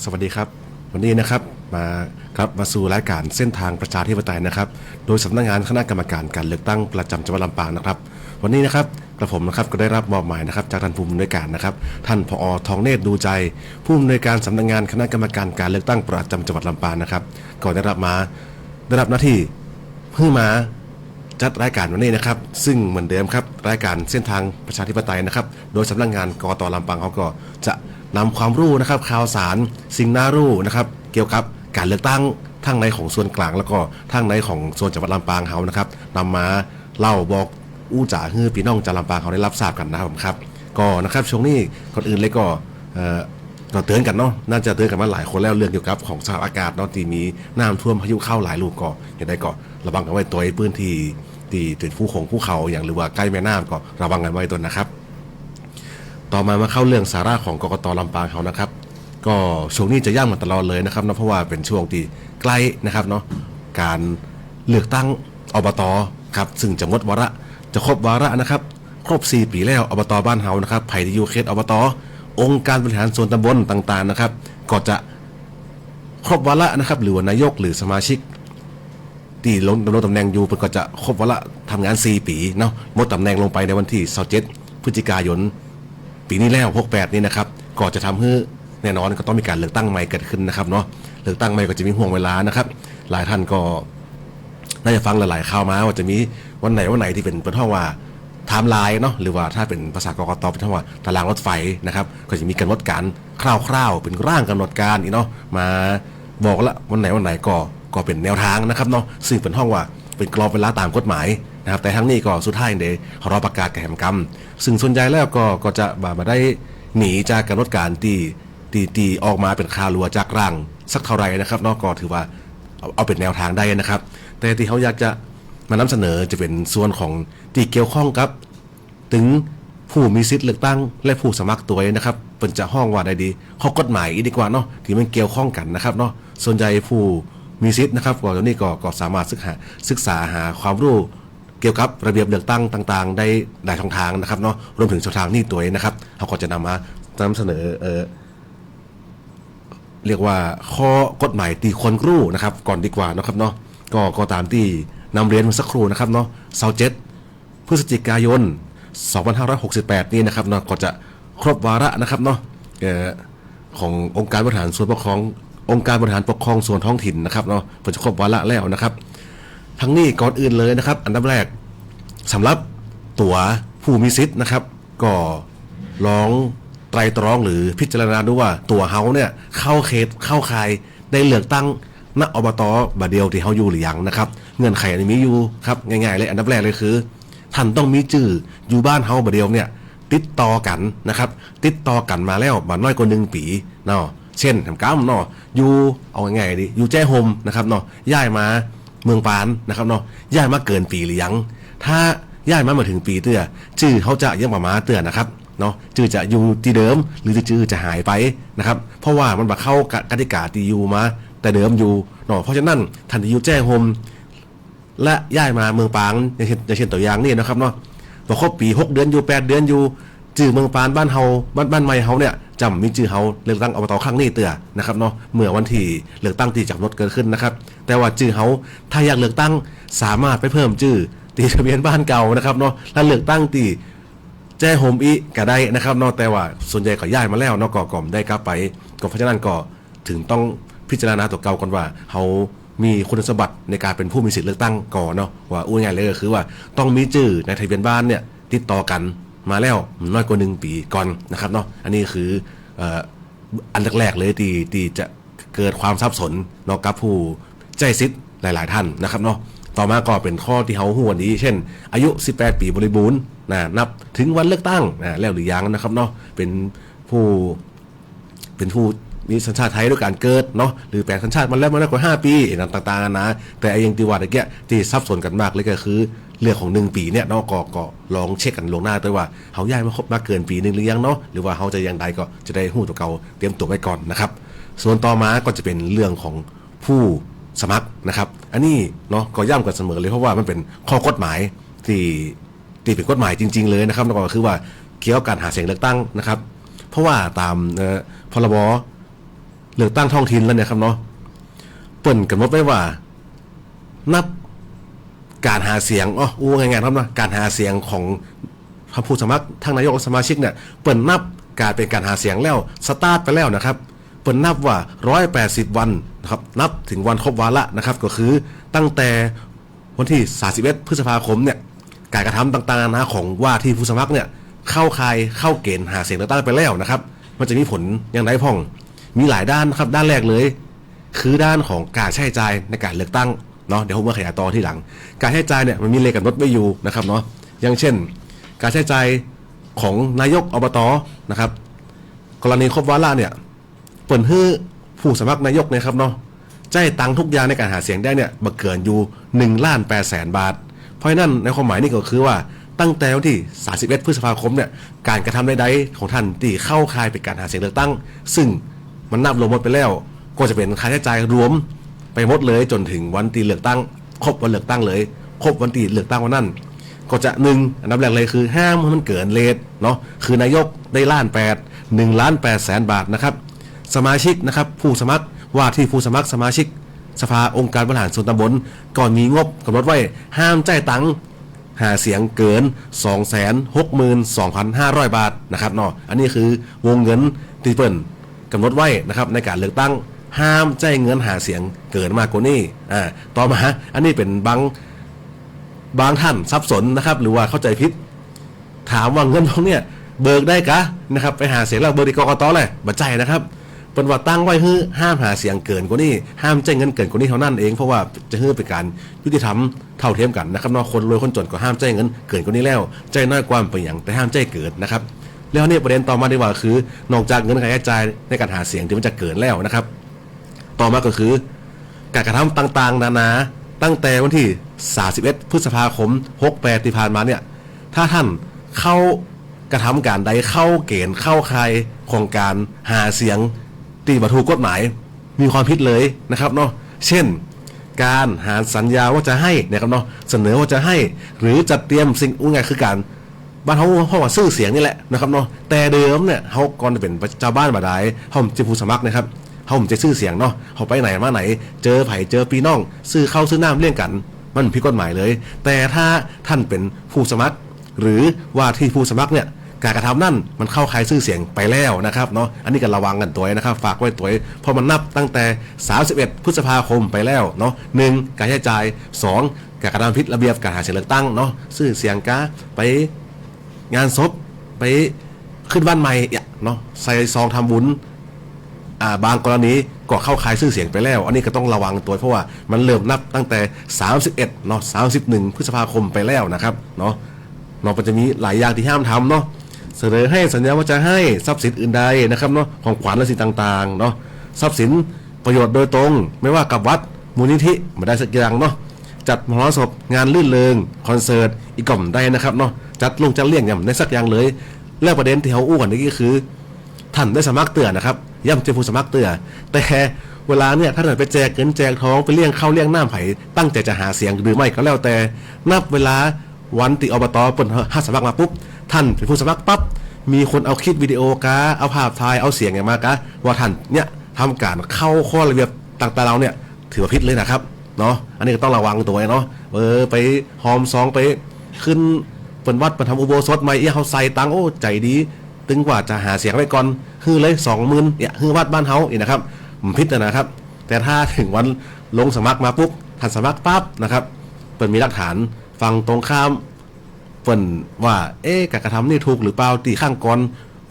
็สวัสดีครับ วันนี้นะครับมาครับมาสู่รายการเส้นทางประชาธิปไตยนะครับ โดยสำนักงานคณะกรรมการการเลือกตั้งประจำจังหวัดลำปางนะครับ วันนี้นะครับกระผมนะครับก็ได้รับมอบหมายนะครับ จากท่านผู้อำนวยการนะครับ ท่านผอทองเนตรดูใจ ผู้อำนวยการสำนักงานคณะกรรมการการเลือกตั้งประจำจังหวัดลำปางนะครับก็ได้รับมาได้รับหน้าที่เพื่อมาจัดรายการวันนี้นะครับ ซึ่งเหมือนเดิมครับรายการเส้นทางประชาธิปไตยนะครับ โดยสำนักงานกตลำปางเขาก็จะ นำความรู้นะครับข่าวสารสิ่งน่ารู้นะครับ เกี่ยวกับการเลือกตั้งทั้งในของส่วนกลาง แล้วก็ทั้งในของส่วนจังหวัดลำปางเขานะครับนำมาเล่าบอกอู้จ่าฮือพี่น้องจังหวัดลำปางเขาได้รับทราบกันนะครับผมครับ ก็นะครับช่วงนี้ก่อนอื่นเลยก็เอ่อเราเตือนกันเนาะน่าจะเตือนกันมาหลายคนแล้วเรื่องเกี่ยวกับของสภาพอากาศเนาะที่มีน้ำท่วมพายุเข้าหลายลูกก็อย่างไรก็ระวังกันไว้ตัวไอ้พื้นที่ที่ติดภูของภูเขาอย่างหรือว่าใกล้แม่น้ำก็ระวังกันไว้ตัวนะครับ ต่อมามาเข้าเรื่องสาระของกกตลำปางเขานะครับ ก็ช่วงนี้จะย่างมาตลอดเลยนะครับเนาะเพราะว่าเป็นช่วงที่ใกล้นะครับเนาะการเลือกตั้งอบตครับซึ่งจะหมดวาระจะครบวาระนะครับครบ 4 ปีแล้วอบตบ้านเฮานะครับไผ่ที่อยู่เขตอบตองค์การบริหารส่วนตำบลต่างๆนะครับ ก็จะครบวาระนะครับ หรือว่านายกหรือสมาชิกที่ลงดำรงตำแหน่งอยู่เพิ่นก็จะครบวาระทำงาน 4 ปีเนาะหมดตำแหน่งลงไปในวันที่27พฤศจิกายน ปีนี้แล้ว68นี่นะครับก็จะทำให้แน่นอนก็ต้องมีการเลือกตั้งใหม่เกิดขึ้นนะครับเนาะเลือกตั้งใหม่ก็จะมีห่วงเวลานะครับ หลายท่านก็น่าจะฟังหลายๆข่าวมาว่าจะมีวันไหนวันไหนที่เป็นเป็นท่องว่าไทม์ไลน์เนาะหรือว่าถ้าเป็นภาษากรกตเป็นท่องว่าตารางรถไฟนะครับก็จะมีกำหนดการคร่าวๆ เป็นร่างกำหนดการอีกเนาะมาบอกละวันไหนวันไหนก็ก็เป็นแนวทางนะครับเนาะซึ่งเป็นห้องว่าเป็นกรอบเวลาตามกฎหมาย นะครับแต่ทั้งนี้ก็สุดท้ายเดยรอประกาศแก่แหมกรรม ซึ่งส่วนใหญ่แล้วก็ก็จะมามาได้หนีจากกำหนดการที่ที่ที่ออกมาเป็นคารัวจากร่างสักเท่าไรนะครับเนาะก็ถือว่าเอาเอาเป็นแนวทางได้นะครับ แต่ที่เขาอยากจะมานำเสนอจะเป็นส่วนของที่เกี่ยวข้องกับ ถึงผู้มีสิทธิ์เลือกตั้ง และผู้สมัครตัวนะครับเป็นจะห้องว่าใดดีข้อกฎหมายดีกว่าเนาะที่มันเกี่ยวข้องกันนะครับเนาะส่วนใหญ่ผู้มีสิทธิ์นะครับก็ตอนนี้ก็ก็สามารถศึกษาศึกษาหาความรู้ เกี่ยวกับระเบียบเลือกตั้งต่าง ๆ ได้หลายช่องทางนะครับเนาะรวมถึงช่องทางนี่ตัวเองนะครับเขาก็จะนำมานำเสนอเออเรียกว่าข้อกฎหมายตีควรรู้นะครับ ก่อนดีกว่านะครับเนาะก็ก็ตามที่นำเรียนมาสักครู่นะครับเนาะเสาเจ็ดพฤศจิกายน 2568 นี่นะครับเนาะก็จะครบวาระนะครับเนาะออขององค์การบริหารส่วนปกครององค์การบริหารปกครองส่วนท้องถิ่นนะครับเนาะก็จะครบวาระแล้วนะครับ ทั้งนี้ก่อนอื่นเลยนะครับ อันดับแรกสำหรับตัวผู้มีสิทธิ์นะครับ ก็ลองไตรตรองหรือพิจารณาดูว่าตัวเฮาเนี่ยเข้าเขตเข้าขายได้เลือกตั้งณอบตบาเดียวที่เฮาอยู่หรือยังนะครับ เงื่อนไขอันนี้อยู่ครับง่ายๆเลยอันดับแรกเลยคือท่านต้องมีจื่ออยู่บ้านเฮาบาเดียวเนี่ยติดต่อกันนะครับ ติดต่อกันมาแล้วมาน้อยกว่าหนึ่งปีเนาะเช่นทำก้ามเนาะอยู่เอาง่ายๆดิอยู่แจ้โฮมนะครับเนาะย้ายมา เมืองปานนะครับเนาะย้ายมาเกินปีหรือยัง ถ้าย้ายมามาถึงปีเตื้อจื่อเขาจะยังประมาเตื้อนะครับเนาะจื่อจะอยู่ที่เดิม หรือจื่อจะหายไปนะครับ เพราะว่ามันมาเข้ากติกาที่อยู่มา แต่เดิมอยู่เนาะเพราะฉะนั้นท่านทีอยู่แจ้โฮมและย้ายมาเมืองปางอย่างเช่นอย่างเช่นตัวอย่างนี่นะครับเนาะพอกครบปี 6 เดือนอยู่ 8 เดือนอยู่จื่อเมืองปานบ้านเฮาบ้านบ้านใหม่เฮาเนี่ย จำมีจื่อเฮาเลือกตั้งอบตครั้งนี้เตือนะครับเนาะเมื่อวันที่เลือกตั้งที่จับรถเกิดขึ้นนะครับ แต่ว่าจือเฮาถ้าอยากเลือกตั้งสามารถไปเพิ่มจื่อตีทะเบียนบ้านเก่านะครับเนาะแล้วเลือกตั้งตีแจ้โฮมอีก็ได้นะครับเนอกแต่ว่าส่วนใหญ่ก็ย้ายมาแล้วเนอกก่อกล่อมได้กลับไปก็เพราะฉะนั้นก็ถึงต้องพิจารณาตัวเก่าก่อนว่าเขามีคุณสมบัติในการเป็นผู้มีสิทธิเลือกตั้งก่อนเนาะว่าอู้ง่ายเลยก็คือว่าต้องมีชื่อในทะเบียนบ้านเนี่ยติดต่อกัน มาแล้วน้อยกว่าหนึ่งปีก่อนนะครับเนาะอันนี้คืออันแรกๆเลยที่ที่จะเกิดความสับสนเนาะกับผู้ใจสิทธิ์หลาย ๆ ท่านนะครับเนาะต่อมาก็เป็นข้อที่เขาหูวันนี้ เช่น อายุ 18 ปีบริบูรณ์นะนับถึงวันเลือกตั้งนะแล้วหรือยังนะครับเนาะเป็นผู้เป็นผู้มีสัญชาติไทยด้วยการเกิดเนาะหรือแปลงสัญชาติมาแล้วมาแล้วกว่า 5 ปีนั่นต่างๆนะแต่ไอ้ยังที่ว่าตะเกียที่ซับซ้อนกันมากเลยก็คือ เรื่องของ1ปีเนี่ยเนาะก็ก็ลองเช็คกันลงหน้าด้วยว่าเขาย้ายมาครบมาเกินปีหนึ่งหรือยังเนาะหรือว่าเขาจะยังใดก็จะได้หูตัวเก่าเตรียมตัวไว้ก่อนนะครับส่วนต่อมาก็จะเป็นเรื่องของผู้สมัครนะครับ อันนี้เนาะก็ย่ำกันเสมอเลยเพราะว่ามันเป็นข้อกฎหมายที่ที่เป็นกฎหมายจริง ๆ เลยนะครับแล้วก็คือว่าเกี่ยวกับการหาเสียงเลือกตั้งนะครับ เพราะว่าตามเอ่อพรบเลือกตั้งท้องถิ่นแล้วเนี่ยครับเนาะเปิ่นกำหนดไว้ว่า นับ การหาเสียงอ๋ออู้ง่ายๆครับนะการหาเสียงของพระผู้สมัครทั้งนายกและสมาชิกเนี่ยเปิ่นนับการเป็นการหาเสียงแล้วสตาร์ทไปแล้วนะครับเปิ่นนับว่า 180 วันนะครับนับถึงวันครบวาระนะครับ ก็คือตั้งแต่วันที่ 31 พฤษภาคมเนี่ยการกระทำต่างๆนานาของว่าที่ผู้สมัครเนี่ยเข้าคายเข้าเกณฑ์หาเสียงเลือกตั้งไปแล้วนะครับ มันจะมีผลอย่างไรพ่อง มีหลายด้านนะครับด้านแรกเลย คือด้านของการใช้จ่ายในการเลือกตั้ง เนาะเดี๋ยวผมมาขยายต่อที่หลัง การใช้จ่ายเนี่ยมันมีเลขกับนดไว้อยู่นะครับเนาะอย่างเช่น การใช้จ่ายของนายกอบตนะครับ กรณีครบวาระเนี่ยเปิดให้ผู้สมัครนายกนี่ยครับเนาะใจายตังทุกอย่างในการหาเสียงได้เนี่ยบัเกินอยู่1ล้าน8แสนบาท เพราะฉะนั้นในความหมายนี่ก็คือว่าตั้งแต่วันที่ 31 พฤษภาคมเนี่ยการกระทำใดๆของท่านที่เข้าข่ายเป็นการหาเสียงเลือกตั้ง ซึ่งมันนับรวมหมดไปแล้ว ก็จะเป็นค่าใช้จ่ายรวม ไปหมดเลยจนถึงวันตีเลือกตั้ง ครบวันเลือกตั้งเลย ครบวันตีเลือกตั้งวันนั้น ก็จะหนึ่งอันดับแรกเลยคือห้ามให้มันเกินเลทเนาะคือนายกได้ล้านแปดหนึ่งล้านแปดแสนบาทนะครับสมาชิกนะครับผู้สมัครว่าที่ผู้สมัครสมาชิก สภาองค์การบริหารส่วนตำบลก่อนมีงบกำหนดไว้ห้ามจ่ายตังค์หาเสียงเกิน 262,500 บาทนะครับเนาะอันนี้คือวงเงินที่เปิ่นกำหนดไว้นะครับในการเลือกตั้ง ห้ามจ่ายเงินหาเสียงเกินมากกว่านี้อ่าต่อมาอันนี้เป็นบางบางท่านสับสนนะครับ หรือว่าเข้าใจผิดถามว่าเงินตรงเนี้ยเบิกได้กะนะครับไปหาเสียงแล้วเบิกที่กกตเลยบัใจนะครับเป็นว่าตั้งไว้ฮื้อห้ามหาเสียงเกินกว่านี้ห้ามแจ่ายเงินเกินกว่านี้เท่านั้นเองเพราะว่าจะฮื้อเป็นการยุติธรรมเท่าเทียมกันนะครับนอกคนรวยคนจนก็ห้ามแจ่ายเงินเกินกว่านี้แล้วใจน้อยกว่าเป็นอย่างแต่ห้ามแจ่ายเกินนะครับแล้วเนี่ยประเด็นต่อมาดีกว่าคือ นอกจากเงินค่าใช้จ่ายในการหาเสียงที่มันจะเกินแล้วนะครับ ต่อมาก็คือ การกระทำต่างๆ นานา ตั้งแต่วันที่ 31 พฤษภาคม 68 ที่ผ่านมาเนี่ย ถ้าท่านเข้ากระทำการใดเข้าเกณฑ์เข้าใครของการหาเสียงตีบัตถูกฎหมาย มีความผิดเลยนะครับเนาะเช่น การหาสัญญาว่าจะให้นะครับเนาะเสนอว่าจะให้ หรือจัดเตรียมสิ่งอุ้งไงคือการบ้านเขาเขาว่าซื้อเสียงนี่แหละนะครับเนาะแต่เดิมเนี่ยเขาก่อนเป็นเจ้าบ้านมาได้เขาจะผู้สมัครนะครับ เขาจะซื้อเสียงเนาะเขาไปไหนมาไหน เจอไผ่เจอปีน้อง ซื้อเข้าซื้อน้ำเลี่ยงกัน มันผิดกฎหมายเลย แต่ถ้าท่านเป็นผู้สมัคร หรือว่าที่ผู้สมัครเนี่ยการกระทำนั่นมันเข้าใครซื้อเสียงไปแล้วนะครับเนาะอันนี้ก็ระวังกันตัวนะครับ ฝากไว้ตัวเพราะมันนับตั้งแต่ 31 พฤษภาคมไปแล้วเนาะหนึ่งการใช้จ่ายสองการกระทำผิดระเบียบการหาเสียงเลือกตั้งเนาะซื้อเสียงกาไปงานศพไปขึ้นบ้านใหม่เนาะใส่ซองทำบุญ บางกรณีก็เข้าขายชื่อเสียงไปแล้ว อันนี้ก็ต้องระวังตัวเพราะว่ามันเริ่มนับตั้งแต่ 31เนาะ31 พฤษภาคมไปแล้วนะครับเนาะเนาะมันจะมีหลายอย่างที่ห้ามทำเนาะเสนอให้สัญญาว่าจะให้ทรัพย์สินอื่นใดนะครับเนาะของขวัญและสิ่งต่างๆเนาะทรัพย์สินประโยชน์โดยตรง ไม่ว่ากับวัดมูลนิธิไม่ได้สักอย่างเนาะจัดมหรสพงานลื่นเริงคอนเสิร์ตอีกกล่อมได้นะครับเนาะจัดลงจัดเลี่ยงอย่างได้สักอย่างเลย แล้วประเด็นที่เขาอู้กันนี่ก็คือ ท่านได้สมัครเตือนนะครับย่ำเจ้าผู้สมัครเตือนแต่เวลาเนี่ยถ้าท่านไปแจกเงินแจกท้องไปเลี้ยงข้าวเลี้ยงน้ำไผ่ตั้งใจจะหาเสียงหรือไม่ก็แล้วแต่นับเวลาวันติอบตเปิดห้าสมัครมาปุ๊บท่านเป็นผู้สมัครปั๊บมีคนเอาคลิปวิดีโอกาเอาภาพถ่ายเอาเสียงอย่างมากะว่าท่านเนี่ยทำการเข้าข้อระเบียบต่างๆเราเนี่ยถือว่าผิดเลยนะครับเนาะอันนี้ก็ต้องระวังตัวเนาะเออไปหอมซองไปขึ้นเปินวัดไปทำอุโบสถใหม่เอี้ยเขาใส่ตังค์โอ้ใจดี ตึงกว่าจะหาเสียงไว้ก่อนฮือเลยสองหมื่นเนี่ยฮือวัดบ้านเฮาอีกนะครับมันพิษนะครับ แต่ถ้าถึงวันลงสมัครมาปุ๊บท่านสมัครปั๊บนะครับเปิดมีหลักฐานฟังตรงข้ามเปิ่นว่า เอ๊ะการกระทำนี่ถูกหรือเปล่าตีข้างก่อน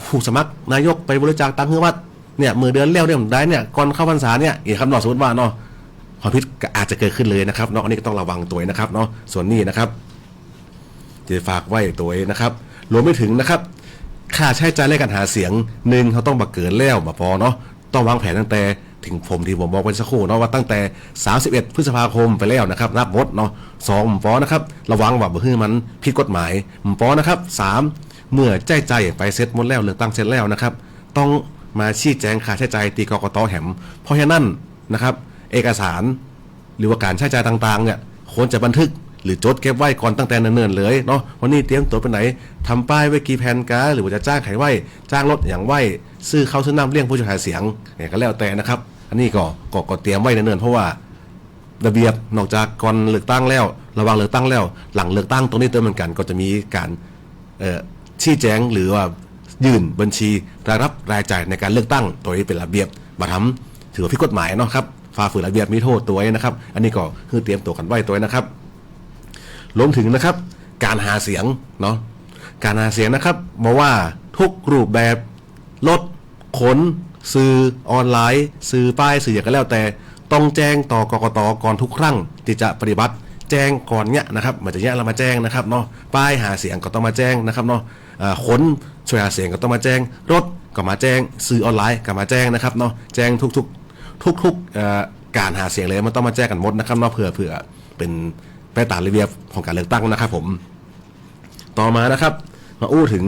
ผู้สมัครนายกไปบริจาคตังค์ให้วัดเนี่ยมือเดือนเลี้ยวเนี่ยได้เนี่ยก่อนเข้าพรรษาเนี่ยอีกคำนอสมมติว่าเนาะความผิดอาจจะเกิดขึ้นเลยนะครับเนาะอันนี้ก็ต้องระวังตัวนะครับเนาะส่วนนี้นะครับจะฝากไว้ตัวนะครับรวมไม่ถึงนะครับ ค่าใช้จ่ายในการหาเสียงหนึ่งเขาต้องบักเกินแล้วมาพอเนาะต้องวางแผนตั้งแต่ถึงผมที่ผมบอกไปสักครู่เนาะว่าตั้งแต่ 31 พฤษภาคมไปแล้วนะครับ นับหมดเนาะสองหมปอนะครับ ระวังว่าบ่ฮื้อมันผิดกฎหมายหมปอนะครับสามเมื่อใจใจไปเสร็จหมดแล้วเลือกตั้งเสร็จแล้วนะครับ ต้องมาชี้แจงค่าใช้จ่ายตีกกตแหม เพราะฉะนั้นนะครับ เอกสารหรือว่าการใช้จ่ายต่างๆเนี่ยควรจะบันทึก หรือจดเก็บไว้ก่อนตั้งแต่เนิ่นๆเลยเนาะวันนี้เตรียมตัวไปไหนทำป้ายไว้กี่แผ่นกาหรือว่าจะจ้างใครไว้จ้างรถอย่างไว้ซื้อเข้าวซื้อน้ำเลี้ยงผู้ช่วยหาเสียงเนี่ยก็แล้วแต่นะครับ อันนี้ก็ก็ก็เตรียมไว้เนิ่นๆเพราะว่าระเบียบนอกจากก่อนเลือกตั้งแล้ว ระว่างเลือกตั้งแล้ว หลังเลือกตั้งตรงนี้เติมเหมือนกันก็จะมีการเอ่อชี้แจงหรือว่ายื่นบัญชีรายรับรายจ่ายในการเลือกตั้งตัวนี้เป็นระเบียบมาทำถือว่าผิดกฎหมายเนาะครับฝ่าฝืนระเบียบมีโทษตัวนะครับ อันนี้ก็คือเตรียมตัวกันไว้ตัวนะครับ รวมถึงนะครับ การหาเสียงเนาะการหาเสียงนะครับมาว่าทุกรูปแบบรถขนสื่อออนไลน์ สื่อป้ายสื่ออย่างก็แล้วแต่ ต้องแจ้งต่อกกตก่อนทุกครั้งที่จะปฏิบัติแจ้งก่อนเนี้ยนะครับมันจะเนี้ยเรามาแจ้งนะครับเนาะป้ายหาเสียงก็ต้องมาแจ้งนะครับเนาะขนช่วยหาเสียงก็ต้องมาแจ้ง รถก็มาแจ้งสื่อออนไลน์ก็มาแจ้งนะครับเนาะแจ้งทุกๆทุกๆการหาเสียงเลยมันต้องมาแจ้งกันหมดนะครับเนาะเผื่อเผื่อเป็น ไปตามระเบียบของการเลือกตั้งนะครับผมต่อมานะครับ มาอู้ถึง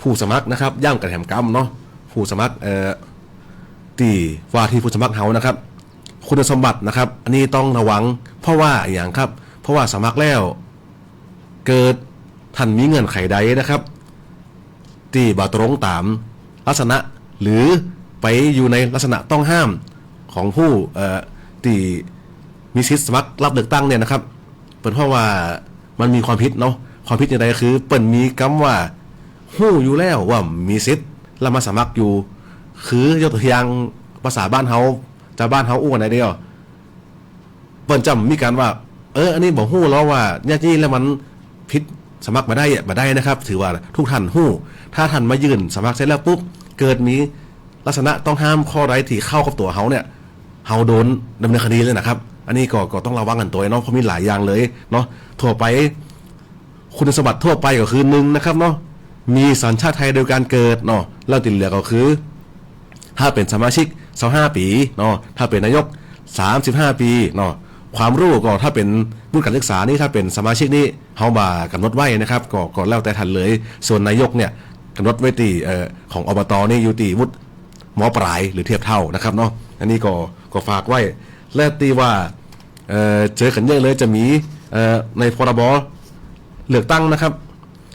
ผู้สมัครนะครับย่ำกันแถมกำเนาะผู้สมัครเอ่อตีว่าที่ผู้สมัครเฮานะครับ คุณสมบัตินะครับ อันนี้ต้องระวัง เพราะว่าอย่างครับ เพราะว่าสมัครแล้ว เกิดท่านมีเงื่อนไขใดนะครับตีบ่ตรงตามลักษณะหรือไปอยู่ในลักษณะต้องห้ามของผู้เอ่อตีมีสิทธิสมัครรับเลือกตั้งเนี่ยนะครับ เป็นเพราะว่ามันมีความผิดเนาะความผิดอย่างไรคือเปิ่นมีคำว่าหู้อยู่แล้วว่ามีสิทธิ์แล้วมาสมัครอยู่ คือยกตัวอย่างภาษาบ้านเฮาจะบ้านเฮาอู้กันไหนเดียวเปิ้นจำมีการว่า เออ อันนี้บอกหู้แล้วว่าเนี่ยนี่แล้วมันผิดสมัครมาได้มาได้นะครับ ถือว่าทุกท่านหู้ ถ้าท่านมายื่นสมัครเสร็จแล้วปุ๊บ เกิดมีลักษณะต้องห้ามข้อใดที่เข้ากับตัวเฮาเนี่ย เฮาโดนดำเนินคดีเลยนะครับ อันนี้ก็ก็ต้องระวังกันตัวเนาะเพราะมีหลายอย่างเลยเนาะทั่วไปคุณสมบัติทั่วไปก็คือหนึ่งนะครับเนาะมีสัญชาติไทยโดยการเกิดเนาะแล้วติดเหลือก็คือ ถ้าเป็นสมาชิก25ปีเนาะถ้าเป็นนายก 35 ปีเนาะความรู้ก็ถ้าเป็นผู้การศึกษานี่ถ้าเป็นสมาชิกนี่เฮามากำหนดไว้นะครับก็ก็แล้วแต่ทันเลย ส่วนนายกเนี่ยกำหนดไว้ตีเอ่อของอบตนี่อยู่ตีวุฒิหมอปลายหรือเทียบเท่านะครับเนาะอันนี้ก็ก็ฝากไว้ และตีว่าเเจอกันเยอะเลยจะมีในพรบเลือกตั้งนะครับ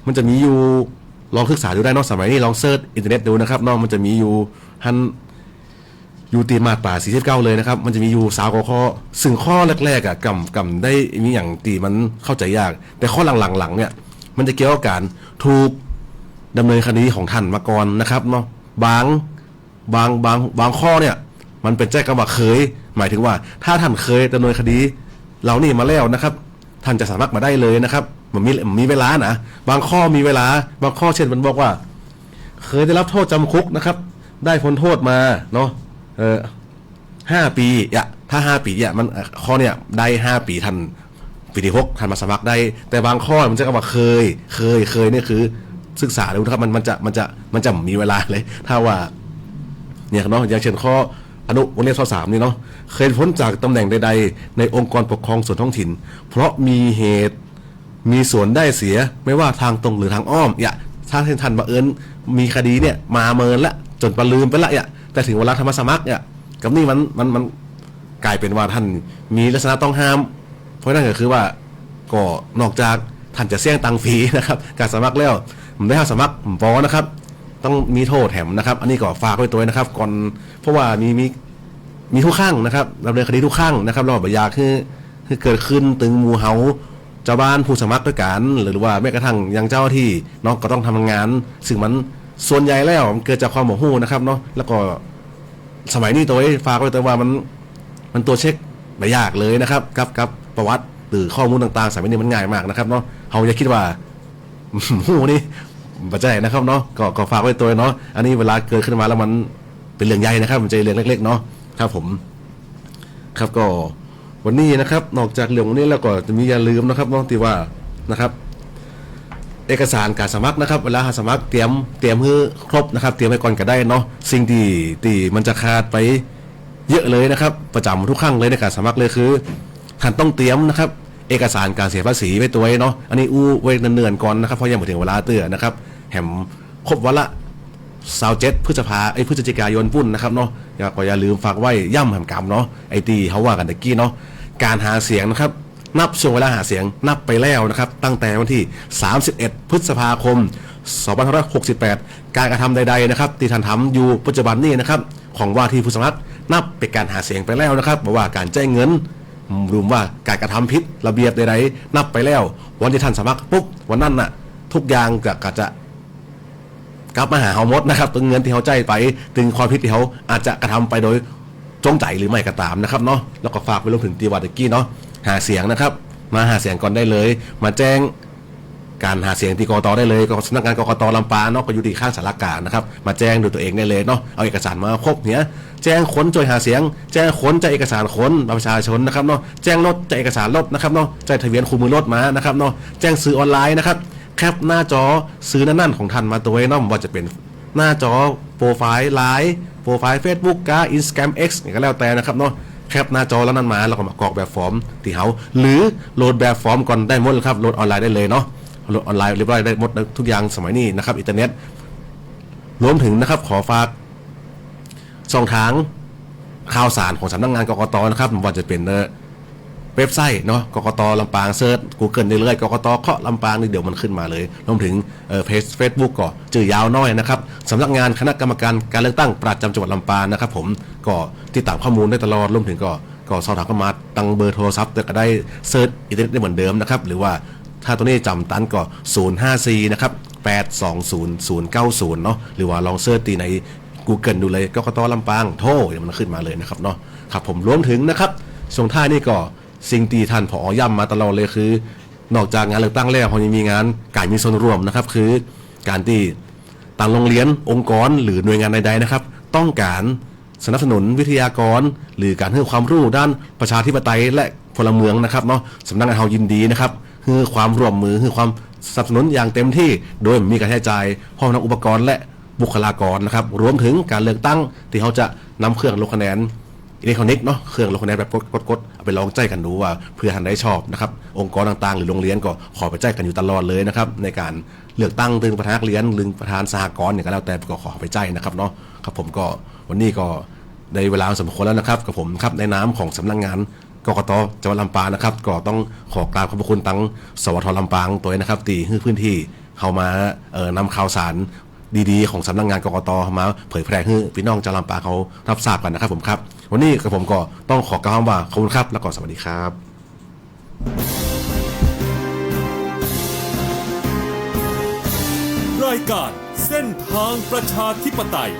มันจะมีอยู่ลองศึกษาดูได้นอกสมัยนี้ลองเซิร์ชอินเทอร์เน็ตดูนะครับเนอกมันจะมีอยู่ฮันยูตีมาตรา49 เลยนะครับ มันจะมีอยู่สาวกข้อซึ่งข้อแรกๆอะกำกำได้มีอย่างตีมันเข้าใจยาก แต่ข้อหลังๆๆเนี่ยมันจะเกี่ยวกับการถูกดำเนินคดีของท่านมาก่อนนะครับเนาะบางบางบางบางข้อเนี่ย มันเป็นแจ้งคำว่าเคย หมายถึงว่าถ้าท่านเคยดำเนินคดีเรานี่มาแล้วนะครับ ท่านจะสามารถมาได้เลยนะครับมันมีมีเวลานะบางข้อมีเวลา บางข้อเช่นมันบอกว่า เคยได้รับโทษจำคุกนะครับ ได้พ้นโทษมาเนาะเออห้าปีอะถ้าห้าปีอะมันข้อเนี่ยได้ห้าปีท่านปีที่หกท่านมาสมัครได้ แต่บางข้อมันจะคำว่าเคย เคยเคยเนี่ยคือ ศึกษาดูนะครับมันมันจะมันจะมันจะมีเวลาเลย ถ้าว่าเนี่ยเนาะอย่างเช่นข้อ อนุวงเล็บข้อสามนี่เนาะเคยพ้นจากตำแหน่งใด ๆ ในองค์กรปกครองส่วนท้องถิ่น เพราะมีเหตุมีส่วนได้เสียไม่ว่าทางตรงหรือทางอ้อมอย่าถ้าท่านท่านบังเอิญมีคดีเนี่ยมาเมินละจนประลืมไปละอย่าแต่ถึงเวลาธรรมสมัครเนี่ยกับนี่มันมันมันกลายเป็นว่าท่านมีลักษณะต้องห้าม เพราะนั่นก็คือว่าก็นอกจากท่านจะเสี่ยงตังฟรีนะครับ การสมัครแล้วผมได้ห้าสมัครผมปอนะครับ ต้องมีโทษแถมนะครับ อันนี้ก็ฝากไว้ตัวนะครับ ก่อนเพราะว่ามีมีมีทุกข้างนะครับดำเนินคดีทุกข้างนะครับเราบอยากคือคือเกิดขึ้นตึงหมูเฮาเจ้าบ้านผู้สมัครด้วยกันหรือว่าแม้กระทั่งยังเจ้าที่เนาะก็ต้องทำงาน ซึ่งมันส่วนใหญ่แล้วมันเกิดจากความโมโหนะครับเนาะแล้วก็สมัยนี้ตัวไว้ฝากไว้ตัวว่ามันมันตัวเช็คไม่ยากเลยนะครับกับกับประวัติหรือข้อมูลต่างๆ สมัยนี้มันง่ายมากนะครับเนาะเขาอย่าคิดว่าหูนี่ ปัจจัยนะครับเนาะก็ก็ฝากไว้ตัวเนาะอันนี้เวลาเกิดขึ้นมาแล้วมันเป็นเรื่องใหญ่นะครับ มันจะเรื่องเล็กๆเนาะครับผม ครับก็วันนี้นะครับ นอกจากเรื่องนี้แล้วก็จะมีอย่าลืมนะครับเนาะที่ว่านะครับเอกสารการสมัครนะครับเวลาสมัครเตรียมเตรียมให้ครบนะครับ เตรียมไว้ก่อนก็ได้เนาะสิ่งที่ที่มันจะขาดไปเยอะเลยนะครับ ประจำทุกครั้งเลยในการสมัครเลยคือท่านต้องเตรียมนะครับ เอกสารการเสียภาษีไว้ตัวเนาะอันนี้อู้ไว้เนิ่นๆก่อนนะครับเพราะยังไม่ถึงเวลาเตือนนะครับ แหมครบวันละสาวเจ็ดพฤษภาไอ้ยพฤศจิกายนปุ้นนะครับเนาะอย่าก็อย่าลืมฝากไว้ย่ำแหมกรรมเนาะไอ้ตีเขาว่ากันตะกี้เนาะการหาเสียงนะครับ นับช่วงเวลาหาเสียงนับไปแล้วนะครับ ตั้งแต่วันที่ 31 พฤษภาคม2568 การกระทำใดๆนะครับที่ท่านทำอยู่ปัจจุบันนี้นะครับ ของว่าที่ผู้สมัครนับเป็นการหาเสียงไปแล้วนะครับบอกว่าการแจ้งเงินรวมว่าการกระทำผิดระเบียบใดๆนับไปแล้ว วันที่ท่านสมัครปุ๊บวันนั้นน่ะทุกอย่างก็จะ กลับมาหาเฮาหมดนะครับตึงเงินที่เขาใจายไปตึงความผิดที่เขาอาจจะกระทำไปโดยจงใจหรือไม่ก็ตามนะครับเนาะ แล้วก็ฝากไปรวมถึงตีวัตกี้เนาะ หาเสียงนะครับ มาหาเสียงก่อนได้เลย มาแจ้งการหาเสียงที่กรตได้เลยก็สำนักงานกรกตลำปางเนาะก็อยู่ที่ข้างสารกลารนะครับ มาแจ้งด้วยตัวเองได้เลยเนาะเอาเอกสารมาครบเนี้ยแจ้งค้นจอยหาเสียง แจ้งค้นใจเอกสารค้นบัตรประชาชนนะครับเนาะแจ้งรถใจเอกสารรถนะครับเนาะใจทะเบียนคู่มือรถมานะครับเนาะแจ้งซื้อออนไลน์นะครับ แคปหน้าจอซื้อนั่นๆของท่านมาตัวไว้เนาะว่าจะเป็นหน้าจอโปรไฟล์ไลน์โปรไฟล์ Facebook กาอินสแกรม X นี่ก็แล้วแต่นะครับเนาะแคปหน้าจอแล้วนั่นมาแล้วก็มากรอกแบบฟอร์มที่เขาหรือโหลดแบบฟอร์มก่อนได้หมดครับโหลดออนไลน์ได้เลยเนาะโหลดออนไลน์เรียบร้อยได้หมดทุกอย่างสมัยนี้นะครับอินเทอร์เน็ตรวมถึงนะครับขอฝากช่องทางข่าวสารของสำนักงานกกตนะครับม่ว่าจะเป็น เว็บไซต์เนาะกกตลำปางเซิร์ช Google ได้เลยกกตเคาะลำปางนี่เดี๋ยวมันขึ้นมาเลยรวมถึงเอ่อเพจเฟซบุ๊กก็จื่อยาวน้อยนะครับสำนักงานคณะกรรมการการเลือกตั้งประจำจังหวัดลำปางนะครับผมก็ติดตามข้อมูลได้ตลอดรวมถึงก็ก็สอบถามข้ามาตั้งเบอร์โทรศัพท์แต่ก็ได้เซิร์ชอินเทอร์เน็ตได้เหมือนเดิมนะครับหรือว่าถ้าตัวนี้จำตันก็ 054 นะครับ 820 090 เนาะหรือว่าลองเซิร์ชตีใน Google ดูเลยกกตลำปางโทรเดี๋ยวมันขึ้นมาเลยนะครับเนาะครับผมรวมถึงนะครับส่งท้ายนี่ก็ สิ่งที่ท่านผอย่ำมาตลอดเลยคือ นอกจากงานเลือกตั้งแล้วเขายังมีงานการมีส่วนร่วมนะครับ คือการที่ต่างโรงเรียนองค์กรหรือหน่วยงานใดๆนะครับ ต้องการสนับสนุนวิทยากร หรือการให้ความรู้ด้านประชาธิปไตยและพลเมืองนะครับเนาะสำนักงานเฮายินดีนะครับคือความร่วมมือคือความสนับสนุนอย่างเต็มที่ โดยมีการใช้จ่ายพร้อมทั้งอุปกรณ์และบุคลากรนะครับ รวมถึงการเลือกตั้งที่เขาจะนำเครื่องลงคะแนน อิเล็กทรอนิกส์เนาะเครื่องลงคะแนแบบกดๆเอาไปลองใจกันดูว่าเพื่อท่านได้ชอบนะครับองค์กรต่างๆ หรือโรงเรียนก็ขอไปใจกันอยู่ตลอดเลยนะครับในการเลือกตั้งตึงประธานเรียนหรือประธานสหกรณ์เนี่ยก็แล้วแต่ก็ขอไปใจนะครับเนาะครับผมก็วันนี้ก็ในเวลาสมควรแล้วนะครับกับผมครับในน้ำของสำนักงานกกตจังหวัดลำปางนะครับก็ต้องขอกราบขอบพระคุณตั้งสวทลำปางตัวนี้นะครับตีให้พื้นที่เข้ามาเอ่อนำข่าวสารดีๆ ของสำนักงานกกตมาเผยแพร่ให้พี่น้องชาวลำปางเขารับทราบกันนะครับผมครับ วันนี้กับผมก็ต้องขอกล่าวคำว่าขอบคุณครับ แล้วก็สวัสดีครับ รายการเส้นทางประชาธิปไตย